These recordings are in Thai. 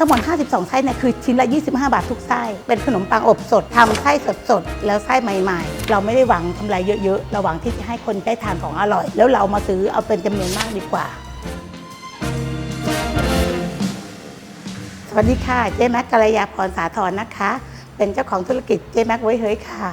ทั้งหมด 52 ไส้เนี่ยคือชิ้นละ 25 บาททุกไส้ เป็นขนมปังอบสดทำไส้สดๆ แล้วไส้ใหม่ๆ เราไม่ได้หวังกำไรเยอะๆ เราหวังที่จะให้คนได้ทานของอร่อย แล้วเรามาซื้อเอาเป็นจำนวนมากดีกว่า สวัสดีค่ะ เจ๊แม็กกัลยาพรสาธรนะคะ เป็นเจ้าของธุรกิจเจ๊แม็กไว้เฮ้ยค่ะ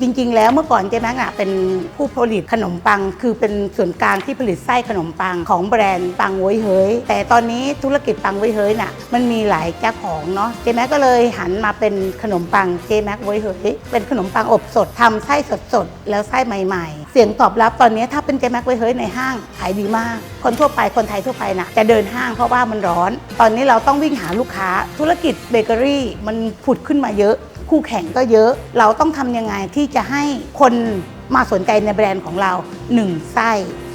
จริงๆ แล้วเมื่อก่อนเจ๊แม็กอะเป็นผู้ผลิตขนมปัง คือเป็นส่วนกลางที่ผลิตไส้ขนมปังของแบรนด์ปังไว้เฮ้ยแต่ตอนนี้ธุรกิจปังไว้เฮ้ยน่ะมันมีหลายเจ้าของเนาะเจ๊แม็กก็เลยหันมาเป็นขนมปังเจ๊แม็กไว้เฮ้ยเป็นขนมปังอบสดทำไส้สดๆแล้วไส้ใหม่ ๆ เสียงตอบรับตอนนี้ถ้าเป็นเจ๊แม็กไว้เฮ้ยในห้างขายดีมาก คนทั่วไปคนไทยทั่วไปน่ะจะเดินห้างเพราะว่ามันร้อน ตอนนี้เราต้องวิ่งหาลูกค้าธุรกิจเบเกอรี่มันผุดขึ้นมาเยอะ คู่แข่งก็เยอะ เราต้องทำยังไงที่จะให้คนมาสนใจในแบรนด์ของเรา 1. ไส้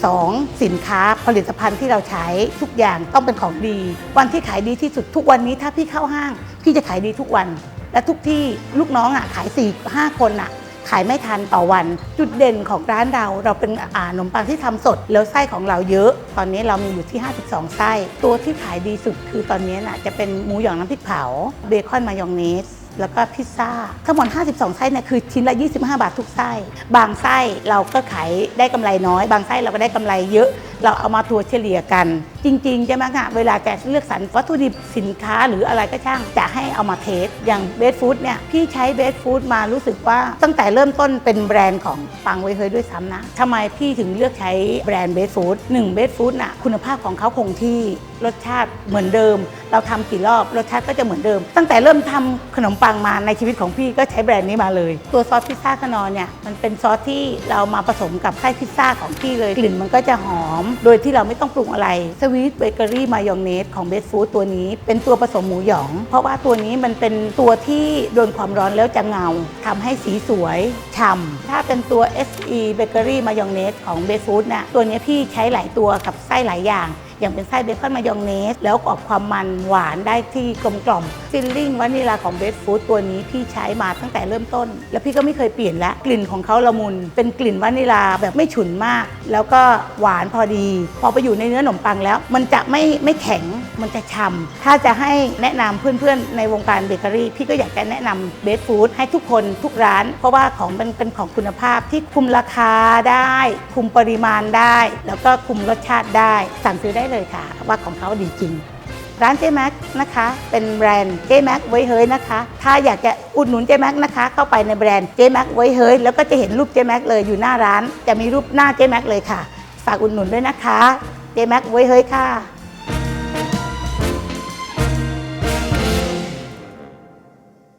2. สินค้าผลิตภัณฑ์ที่เราใช้ทุกอย่างต้องเป็นของดี วันที่ขายดีที่สุดทุกวันนี้ถ้าพี่เข้าห้าง พี่จะขายดีทุกวัน และทุกที่ลูกน้องอะขาย4ี่ห้าคนอะขายไม่ทันต่อวัน จุดเด่นของร้านเรา เราเป็นอาขนมปังที่ทำสด แล้วไส้ของเราเยอะ ตอนนี้เรามีอยู่ที่ 52 ไส้ ตัวที่ขายดีสุดคือตอนนี้น่ะจะเป็นหมูหยองน้ำพริกเผา เบคอนมายองเนส แล้วก็พิซซ่า ทั้งหมด 52 ไส้เนี่ยคือชิ้นละ 25 บาททุกไส้ บางไส้เราก็ขายได้กำไรน้อย บางไส้เราก็ได้กำไรเยอะ เราเอามาทัวเฉลี่ยกัน จริงๆใช่ไหมคะเวลาจะเลือกสรรวัตถุดิบสินค้าหรืออะไรก็ช่างจะให้เอามาเทสอย่างเบสฟู้ดเนี่ยพี่ใช้เบสฟู้ดมารู้สึกว่าตั้งแต่เริ่มต้นเป็นแบรนด์ของปังไวเฮยด้วยซ้ำนะทำไมพี่ถึงเลือกใช้แบรนด์เบสฟู้ดหนึ่งเบสฟู้ดน่ะคุณภาพของเขาคงที่รสชาติเหมือนเดิม เราทำกี่รอบรสชาติก็จะเหมือนเดิม ตั้งแต่เริ่มทำขนมปังมาในชีวิตของพี่ก็ใช้แบรนด์นี้มาเลย ตัวซอสพิซซ่าขนอนเนี่ยมันเป็นซอสที่เรามาผสมกับไส้พิซซ่าของพี่เลยกลิ่นมันก็จะหอมโดยที่เราไม่ต้องปรุงอะไรสวีทเบเกอรี่มายองเนสของเบสฟู้ดตัวนี้ เป็นตัวผสมหมูหยอง เพราะว่าตัวนี้มันเป็นตัวที่โดนความร้อนแล้วจะเงาทำให้สีสวยฉ่ำถ้าเป็นตัว SE Bakery Mayonnaise ของเบสฟู้ดน่ะตัวนี้พี่ใช้หลายตัวกับไส้หลายอย่าง อย่างเป็นไส้เบคอนมายองเนส แล้วออกความมันหวานได้ที่กลมกล่อมฟิลลิ่งวานิลาของเบสฟู้ดตัวนี้พี่ใช้มาตั้งแต่เริ่มต้น แล้วพี่ก็ไม่เคยเปลี่ยนละกลิ่นของเขาละมุน เป็นกลิ่นวานิลาแบบไม่ฉุนมาก แล้วก็หวานพอดี พอไปอยู่ในเนื้อขนมปังแล้ว มันจะไม่ไม่แข็งมันจะฉ่ำถ้าจะให้แนะนำเพื่อนๆ ในวงการเบเกอรี่ พี่ก็อยากจะแนะนำเบสฟู้ดให้ทุกคนทุกร้าน เพราะว่าของมันเป็นของคุณภาพที่คุมราคาได้ คุมปริมาณได้ แล้วก็คุมรสชาติได้ สั่งซื้อได้เลยค่ะ ว่าของเขาดีจริง ร้านเจแม็กนะคะ เป็นแบรนด์เจแม็กไว้เฮ้ยนะคะ ถ้าอยากจะอุดหนุนเจแม็กนะคะ เข้าไปในแบรนด์เจแม็กไว้เฮ้ยแล้วก็จะเห็นรูปเจแม็กเลยอยู่หน้าร้าน จะมีรูปหน้าเจแม็กเลยค่ะ ฝากอุดหนุนด้วยนะคะเจแม็กไว้เฮ้ยค่ะ